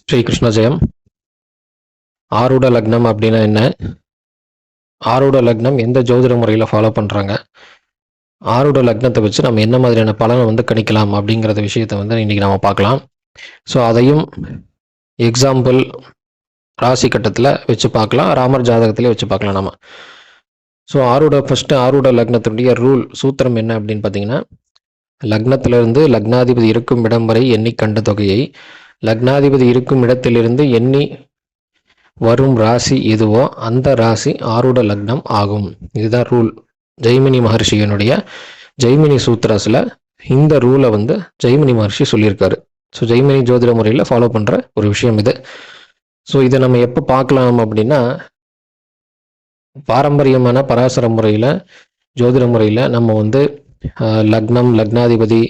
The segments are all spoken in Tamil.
ஸ்ரீ கிருஷ்ண ஜெயம் ஆரூட லக்னம் அப்படின்னா என்ன? ஆரூட லக்னம் எந்த ஜோதிட முறையில் ஃபாலோ பண்ணுறாங்க ஆரூட லக்னத்தை வச்சு நம்ம என்ன மாதிரியான பலனை வந்து கணிக்கலாம் அப்படிங்கிறத விஷயத்தை வந்து இன்றைக்கி நம்ம பார்க்கலாம். ஸோ அதையும் எக்ஸாம்பிள் ராசி கட்டத்தில் வச்சு பார்க்கலாம். ராமர் ஜாதகத்திலே வச்சு பார்க்கலாம் நம்ம ஸோ ஆரூட ஃபஸ்ட்டு ஆரூட லக்னத்தினுடைய ரூல் சூத்திரம் என்ன அப்படின்னு பார்த்தீங்கன்னா லக்னத்திலிருந்து லக்னாதிபதி இருக்கும் இடம் வரை எண்ணிக்கண்ட தொகையை லக்னாதிபதி இருக்கும் இடத்திலிருந்து எண்ணி வரும் ராசி எதுவோ அந்த ராசி ஆருட லக்னம் ஆகும். இதுதான் ரூல் ஜெய்மினி மகர்ஷியனுடைய ஜெய்மினி சூத்ராஸில் இந்த ரூலை வந்து ஜெய்மினி மகர்ஷி சொல்லியிருக்காரு. ஸோ ஜெய்மினி ஜோதிட முறையில் ஃபாலோ பண்ணுற ஒரு விஷயம் இது. ஸோ இதை நம்ம எப்போ பார்க்கலாம் அப்படின்னா பாரம்பரியமான பராசர முறையில் ஜோதிட முறையில் நம்ம வந்து லக்னம் லக்னாதிபதி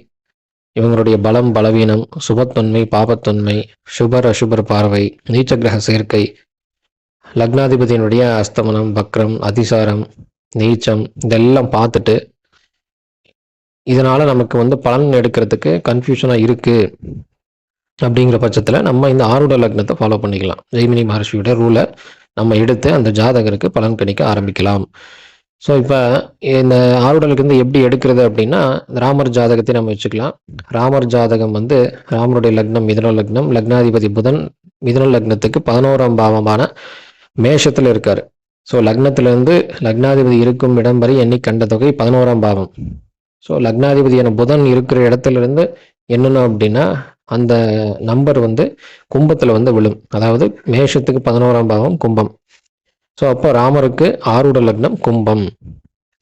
இவங்களுடைய பலம் பலவீனம் சுபத்தன்மை பாபத்தன்மை சுபர் அசுபர் பார்வை நீச்ச கிரக சேர்க்கை லக்னாதிபதியினுடைய அஸ்தமனம் வக்ரம் அதிசாரம் நீச்சம் இதெல்லாம் பார்த்துட்டு இதனால நமக்கு வந்து பலன் எடுக்கிறதுக்கு கன்ஃபியூஷனாக இருக்கு. அப்படிங்கிற பட்சத்தில் நம்ம இந்த ஆருட லக்னத்தை ஃபாலோ பண்ணிக்கலாம். ஜெய்மினி மகர்ஷியோட ரூலை நம்ம எடுத்து அந்த ஜாதகருக்கு பலன் கணிக்க ஆரம்பிக்கலாம். ஸோ இப்போ இந்த ஆறுடலுக்கு வந்து எப்படி எடுக்கிறது அப்படின்னா ராமர் ஜாதகத்தை நம்ம வச்சுக்கலாம். ராமர் ஜாதகம் வந்து ராமருடைய லக்னம் மிதன லக்னம் லக்னாதிபதி புதன் மிதன லக்னத்துக்கு பதினோராம் பாவமான மேஷத்தில் இருக்காரு. ஸோ லக்னத்திலிருந்து லக்னாதிபதி இருக்கும் இடம் வரை எண்ணி கண்ட தொகை பதினோராம் பாவம். ஸோ லக்னாதிபதியான புதன் இருக்கிற இடத்துல இருந்து என்னென்ன அப்படின்னா அந்த நம்பர் வந்து கும்பத்தில் வந்து விழும். அதாவது மேஷத்துக்கு பதினோராம் பாவம் கும்பம். ஸோ அப்போ ராமருக்கு ஆருட லக்னம் கும்பம்.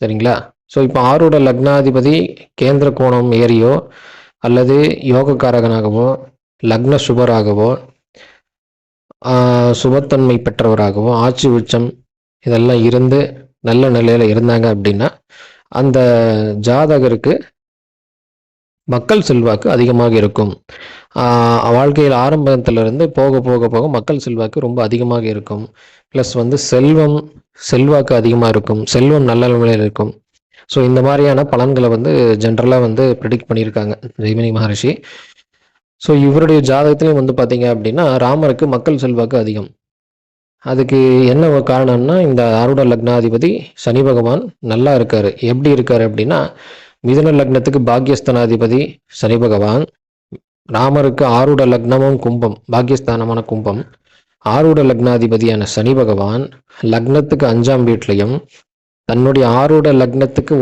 சரிங்களா? ஸோ இப்போ ஆரூட லக்னாதிபதி கேந்திர கோணம் ஏறியோ அல்லது யோகக்காரகனாகவோ லக்ன சுபராகவோ சுபத்தன்மை பெற்றவராகவோ ஆட்சி உச்சம் இதெல்லாம் இருந்து நல்ல நிலையில் இருந்தாங்க அப்படின்னா அந்த ஜாதகருக்கு மக்கள் செல்வாக்கு அதிகமாக இருக்கும். வாழ்க்கையில் ஆரம்பத்திலிருந்து போக போக போக மக்கள் செல்வாக்கு ரொம்ப அதிகமாக இருக்கும். ப்ளஸ் வந்து செல்வம் செல்வாக்கு அதிகமாக இருக்கும். செல்வம் நல்ல நிலையில் இருக்கும். ஸோ இந்த மாதிரியான பலன்களை வந்து ஜென்ரலாக வந்து ப்ரிடிக்ட் பண்ணியிருக்காங்க. ஜெய்மினி மகரிஷி. ஸோ இவருடைய ஜாதகத்திலையும் வந்து பார்த்தீங்க அப்படின்னா ராமருக்கு மக்கள் செல்வாக்கு அதிகம். அதுக்கு என்ன ஒரு காரணம்னா இந்த ஆருட லக்னாதிபதி சனி பகவான் நல்லா இருக்காரு. எப்படி இருக்காரு அப்படின்னா மிதுன லக்னத்துக்கு பாக்யஸ்தனாதிபதி சனி பகவான். ராமருக்கு ஆருட லக்னமும் கும்பம் பாக்கியஸ்தானமான கும்பம். ஆருட லக்னாதிபதியான சனி பகவான் லக்னத்துக்கு அஞ்சாம் வீட்லையும் தன்னுடைய ஆருட லக்னத்துக்கு